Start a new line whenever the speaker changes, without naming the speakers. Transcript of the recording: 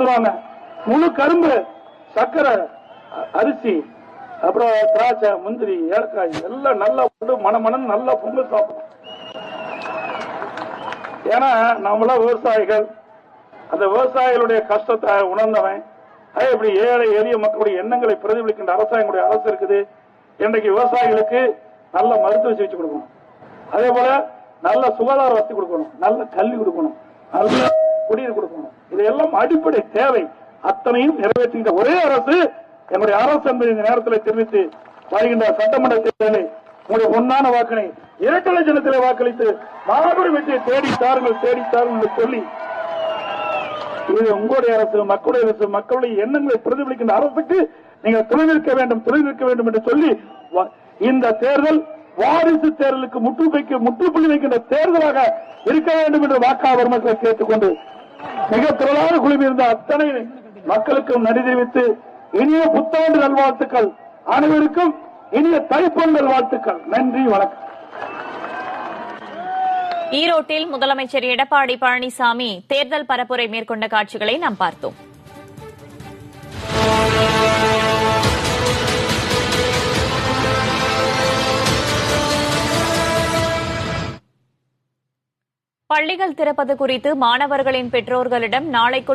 தருவாங்க முழு கரும்பு சர்க்கரை அரிசி அப்புறம் திராட்சை முந்திரி ஏலக்காய் எல்லாம் நல்லா போட்டு மனமனம் நல்லா பொங்கல் சாப்பிடும் ஏன்னா நம்மள விவசாயிகள். அந்த விவசாயிகளுடைய கஷ்டத்தை உணர்ந்தவன். அதே இப்படி ஏழை எளிய மக்களுடைய எண்ணங்களை பிரதிபலிக்கின்ற அரசாங்கங்களுடைய அரசு இருக்குது. இன்றைக்கு விவசாயிகளுக்கு நல்ல மருத்துவ சிகிச்சை கொடுக்கணும். அதே போல நல்ல சுகாதார வசதி கொடுக்கணும். நல்ல கல்வி கொடுக்கணும். நல்ல குடிநீர் கொடுக்கணும். இதையெல்லாம் அடிப்படை தேவை. அத்தனையும் நிறைவேற்றுகின்ற ஒரே அரசு என்னுடைய அரசு என்பதை இந்த நேரத்தில் தெரிவித்து வருகின்ற சட்டமன்ற தேர்தலை உங்களுடைய பொன்னான வாக்கினை இரட்டை லட்சணத்திலே வாக்களித்து மாபெரும் வெற்றியை தேடி தாருங்கள் தேடி தாருங்கள் சொல்லி இது உங்களுடைய அரசு மக்களுடைய அரசு மக்களுடைய எண்ணங்களை பிரதிபலிக்கின்ற அரசுக்கு நீங்கள் துணை நிற்க வேண்டும் துணை நிற்க வேண்டும் என்று சொல்லி இந்த தேர்தல் வாரிசு தேர்தலுக்கு முற்று முற்றுப்புள்ளி வைக்கின்ற தேர்தலாக இருக்க வேண்டும் என்று வாக்காளர் மக்களை கேட்டுக்கொண்டு மிக திரளான குழுமியிருந்த அத்தனை மக்களுக்கும் நன்றி தெரிவித்து இனிய புத்தாண்டு நல்வாழ்த்துக்கள். அனைவருக்கும் இனிய தைப்பொங்கல் வாழ்த்துக்கள் நன்றி வணக்கம்.
ஈரோட்டில் முதலமைச்சர் எடப்பாடி பழனிசாமி தேர்தல் பரப்புரை மேற்கொண்ட காட்சிகளை நாம் பார்த்தோம். பள்ளிகள் திறப்பது குறித்து மாணவர்களின் பெற்றோர்களிடம் நாளைக்குள்